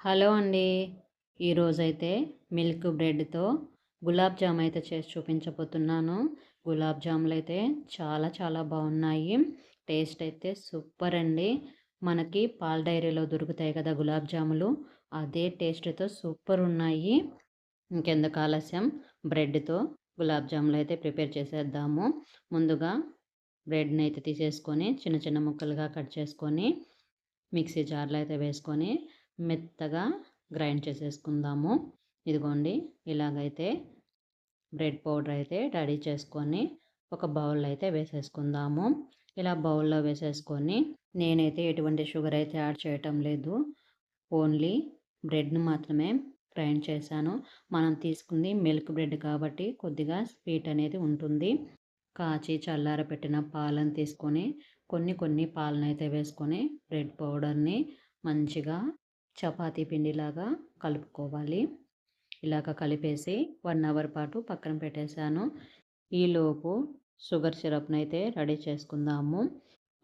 Hello అండి. ఈరోజైతే milk బ్రెడ్తో gulab jam అయితే చేసి చూపించబోతున్నాను. గులాబ్ జాములు అయితే చాలా చాలా బాగున్నాయి టేస్ట్ అయితే సూపర్ అండి మనకి పాల డైరీలో దొరుకుతాయి కదా గులాబ్ జాములు. అదే టేస్ట్తో సూపర్ ఉన్నాయి ఇంకెందుకు ఆలస్యం. బ్రెడ్తో గులాబ్ జాములు అయితే ప్రిపేర్ చేసేద్దాము. ముందుగా బ్రెడ్ని అయితే తీసేసుకొని చిన్న చిన్న ముక్కలుగా కట్ చేసుకొని మిక్సీ జార్లో అయితే వేసుకొని మెత్తగా గ్రైండ్ చేసేసుకుందాము. ఇదిగోండి ఇలాగైతే బ్రెడ్ పౌడర్ అయితే రెడీ చేసుకొని ఒక బౌల్ అయితే వేసేసుకుందాము. ఇలా బౌల్లో వేసేసుకొని నేనైతే ఎటువంటి షుగర్ అయితే యాడ్ చేయటం లేదు. ఓన్లీ బ్రెడ్ని మాత్రమే గ్రైండ్ చేశాను. మనం తీసుకుంది మిల్క్ బ్రెడ్ కాబట్టి కొద్దిగా స్వీట్ అనేది ఉంటుంది. కాచి చల్లార పెట్టిన పాలను తీసుకొని కొన్ని కొన్ని పాలను అయితే వేసుకొని బ్రెడ్ పౌడర్ని మంచిగా చపాతీ పిండిలాగా కలుపుకోవాలి. ఇలాగ కలిపేసి వన్ అవర్ పాటు పక్కన పెట్టేశాను. ఈలోపు షుగర్ సిరప్ని అయితే రెడీ చేసుకుందాము.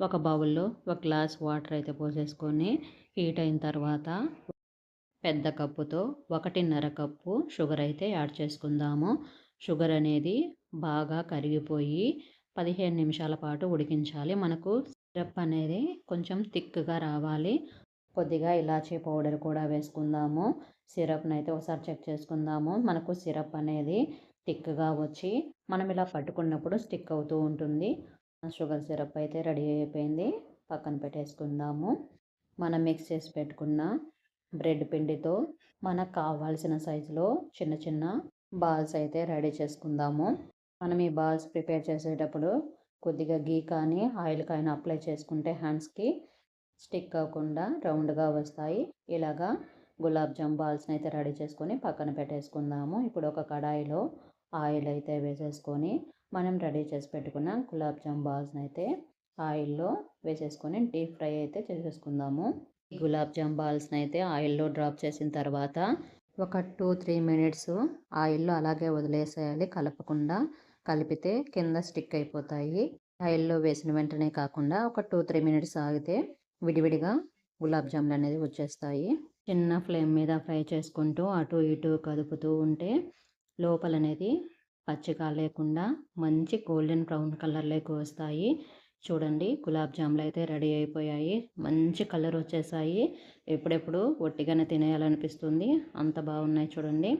ఒక బౌల్లో ఒక గ్లాస్ వాటర్ అయితే పోసేసుకొని హీట్ అయిన తర్వాత పెద్ద కప్పుతో ఒకటిన్నర కప్పు షుగర్ అయితే యాడ్ చేసుకుందాము. షుగర్ అనేది బాగా కరిగిపోయి పదిహేను నిమిషాల పాటు ఉడికించాలి. మనకు సిరప్ అనేది కొంచెం థిక్గా రావాలి. కొద్దిగా ఇలాచీ పౌడర్ కూడా వేసుకుందాము. సిరప్ని అయితే ఒకసారి చెక్ చేసుకుందాము. మనకు సిరప్ అనేది థిక్గా వచ్చి మనం ఇలా పట్టుకున్నప్పుడు స్టిక్ అవుతూ ఉంటుంది. షుగర్ సిరప్ అయితే రెడీ అయిపోయింది. పక్కన పెట్టేసుకుందాము. మనం మిక్స్ చేసి పెట్టుకున్న బ్రెడ్ పిండితో మనకు కావాల్సిన సైజులో చిన్న చిన్న బాల్స్ అయితే రెడీ చేసుకుందాము. మనం ఈ బాల్స్ ప్రిపేర్ చేసేటప్పుడు కొద్దిగా గీ కానీ ఆయిల్ కానీ అప్లై చేసుకుంటే హ్యాండ్స్కి స్టిక్ అవ్వకుండా రౌండ్గా వస్తాయి. ఇలాగా గులాబ్ జామ్ బాల్స్ని అయితే రెడీ చేసుకొని పక్కన పెట్టేసుకుందాము. ఇప్పుడు ఒక కడాయిలో ఆయిల్ అయితే వేసేసుకొని మనం రెడీ చేసి పెట్టుకున్న గులాబ్ జామ్ బాల్స్ని అయితే ఆయిల్లో వేసేసుకొని డీప్ ఫ్రై అయితే చేసేసుకుందాము. గులాబ్ జామ్ బాల్స్ని అయితే ఆయిల్లో డ్రాప్ చేసిన తర్వాత ఒక టూ త్రీ మినిట్స్ ఆయిల్లో అలాగే వదిలేసేయాలి. కలపకుండా కలిపితే కింద స్టిక్ అయిపోతాయి. ఆయిల్లో వేసిన వెంటనే కాకుండా ఒక టూ త్రీ మినిట్స్ ఆగితే విడివిడిగా గులాబ్ జాములు అనేది వచ్చేస్తాయి. చిన్న ఫ్లేమ్ మీద ఫ్రై చేసుకుంటూ అటు ఇటు కదుపుతూ ఉంటే లోపల అనేది పచ్చిగా లేకుండా మంచి గోల్డెన్ బ్రౌన్ కలర్లోకి వస్తాయి. చూడండి గులాబ్ జాములు అయితే రెడీ అయిపోయాయి. మంచి కలర్ వచ్చేసాయి. ఎప్పుడెప్పుడు ఒట్టిగానే తినేయాలనిపిస్తుంది. అంత బాగున్నాయి చూడండి.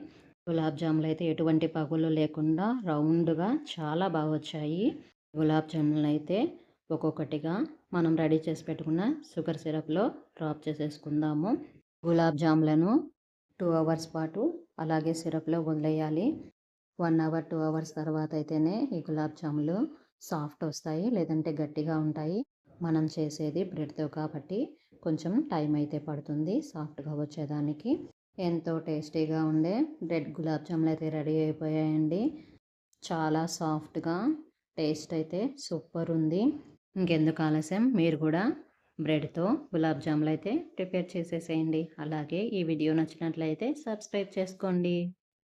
గులాబ్ జాములు అయితే ఎటువంటి పగులు లేకుండా రౌండ్గా చాలా బాగా వచ్చాయి. గులాబ్ జాములు అయితే ఒక్కొక్కటిగా మనం రెడీ చేసి పెట్టుకున్న షుగర్ సిరప్లో డ్రాప్ చేసేసుకుందాము. గులాబ్ జాములను టూ అవర్స్ పాటు అలాగే సిరప్లో వదిలేయాలి. వన్ అవర్ టూ అవర్స్ తర్వాత అయితేనే ఈ గులాబ్ జాములు సాఫ్ట్ వస్తాయి లేదంటే గట్టిగా ఉంటాయి. మనం చేసేది బ్రెడ్తో కాబట్టి కొంచెం టైం అయితే పడుతుంది సాఫ్ట్గా వచ్చేదానికి. ఎంతో టేస్టీగా ఉండే బ్రెడ్ గులాబ్ జాములు అయితే రెడీ అయిపోయాయండి. చాలా సాఫ్ట్గా టేస్ట్ అయితే సూపర్ ఉంది. ఇంకెందుకు ఆలస్యం? మీరు కూడా బ్రెడ్తో గులాబ్ జాములు అయితే ప్రిపేర్ చేసేసేయండి. అలాగే ఈ వీడియో నచ్చినట్లయితే సబ్స్క్రైబ్ చేసుకోండి.